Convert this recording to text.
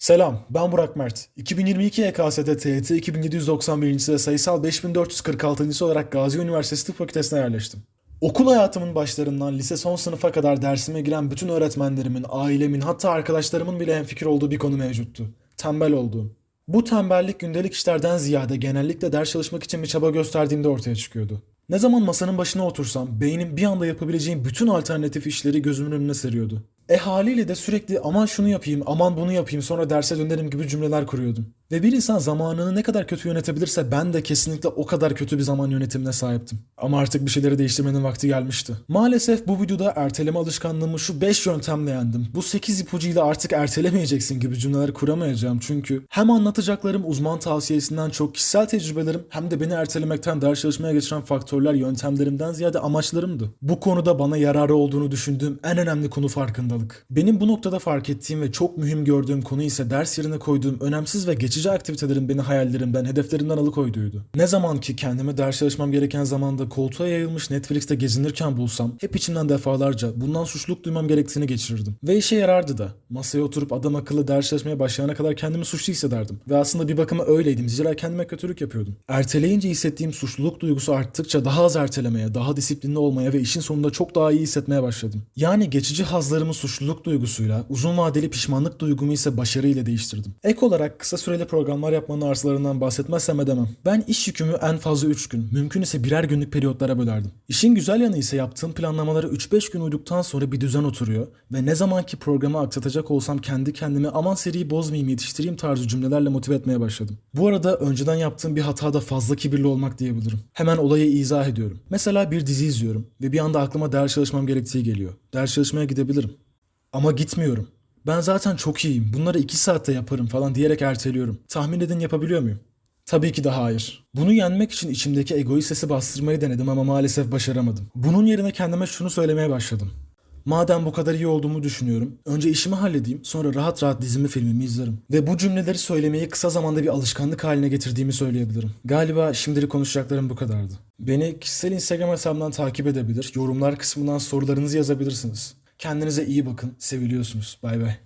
Selam, ben Burak Mert. 2022 YKS'de TYT 2791. ve sayısal 5446. olarak Gazi Üniversitesi Tıp Fakültesine yerleştim. Okul hayatımın başlarından lise son sınıfa kadar dersime giren bütün öğretmenlerimin, ailemin hatta arkadaşlarımın bile hemfikir olduğu bir konu mevcuttu. Tembel olduğum. Bu tembellik gündelik işlerden ziyade genellikle ders çalışmak için bir çaba gösterdiğimde ortaya çıkıyordu. Ne zaman masanın başına otursam beynim bir anda yapabileceğim bütün alternatif işleri gözümün önüne seriyordu. E haliyle de sürekli aman şunu yapayım, aman bunu yapayım sonra derse dönerim gibi cümleler kuruyordum. Ve bir insan zamanını ne kadar kötü yönetebilirse ben de kesinlikle o kadar kötü bir zaman yönetimine sahiptim. Ama artık bir şeyleri değiştirmenin vakti gelmişti. Maalesef bu videoda erteleme alışkanlığımı şu 5 yöntemle yendim. Bu 8 ipucuyla artık ertelemeyeceksin gibi cümleler kuramayacağım çünkü hem anlatacaklarım uzman tavsiyesinden çok kişisel tecrübelerim hem de beni ertelemekten ders çalışmaya geçiren faktörler yöntemlerimden ziyade amaçlarımdı. Bu konuda bana yararı olduğunu düşündüğüm en önemli konu farkındalık. Benim bu noktada fark ettiğim ve çok mühim gördüğüm konu ise ders yerine koyduğum önemsiz ve geçici aktivitelerin beni hayallerimden, hedeflerimden alıkoyduğuydu. Ne zaman ki kendime ders çalışmam gereken zamanda koltuğa yayılmış Netflix'te gezinirken bulsam hep içimden defalarca bundan suçluluk duymam gerektiğini geçirirdim. Ve işe yarardı da. Masaya oturup adam akıllı ders çalışmaya başlayana kadar kendimi suçlu hissederdim. Ve aslında bir bakıma öyleydim. Zira kendime kötülük yapıyordum. Erteleyince hissettiğim suçluluk duygusu arttıkça daha az ertelemeye, daha disiplinli olmaya ve işin sonunda çok daha iyi hissetmeye başladım. Yani geçici hazlarımı suçluluk duygusuyla, uzun vadeli pişmanlık duygumu ise başarıyla değiştirdim. Ek olarak kısa süreli programlar yapmanın artılarından bahsetmezsem edemem. Ben iş yükümü en fazla 3 gün, mümkün ise birer günlük periyotlara bölerdim. İşin güzel yanı ise yaptığım planlamaları 3-5 gün uyduktan sonra bir düzen oturuyor ve ne zamanki programı aksatacak olsam kendi kendime aman seriyi bozmayayım yetiştireyim tarzı cümlelerle motive etmeye başladım. Bu arada önceden yaptığım bir hata da fazla kibirli olmak diyebilirim. Hemen olayı izah ediyorum. Mesela bir dizi izliyorum ve bir anda aklıma ders çalışmam gerektiği geliyor. Ders çalışmaya gidebilirim. Ama gitmiyorum. Ben zaten çok iyiyim. Bunları 2 saatte yaparım falan diyerek erteliyorum. Tahmin edin yapabiliyor muyum? Tabii ki de hayır. Bunu yenmek için içimdeki egoist sesi bastırmayı denedim ama maalesef başaramadım. Bunun yerine kendime şunu söylemeye başladım. Madem bu kadar iyi olduğumu düşünüyorum, önce işimi halledeyim, sonra rahat rahat dizimi filmimi izlerim. Ve bu cümleleri söylemeyi kısa zamanda bir alışkanlık haline getirdiğimi söyleyebilirim. Galiba şimdilik konuşacaklarım bu kadardı. Beni kişisel Instagram hesabımdan takip edebilir, yorumlar kısmından sorularınızı yazabilirsiniz. Kendinize iyi bakın, seviliyorsunuz. Bay bay.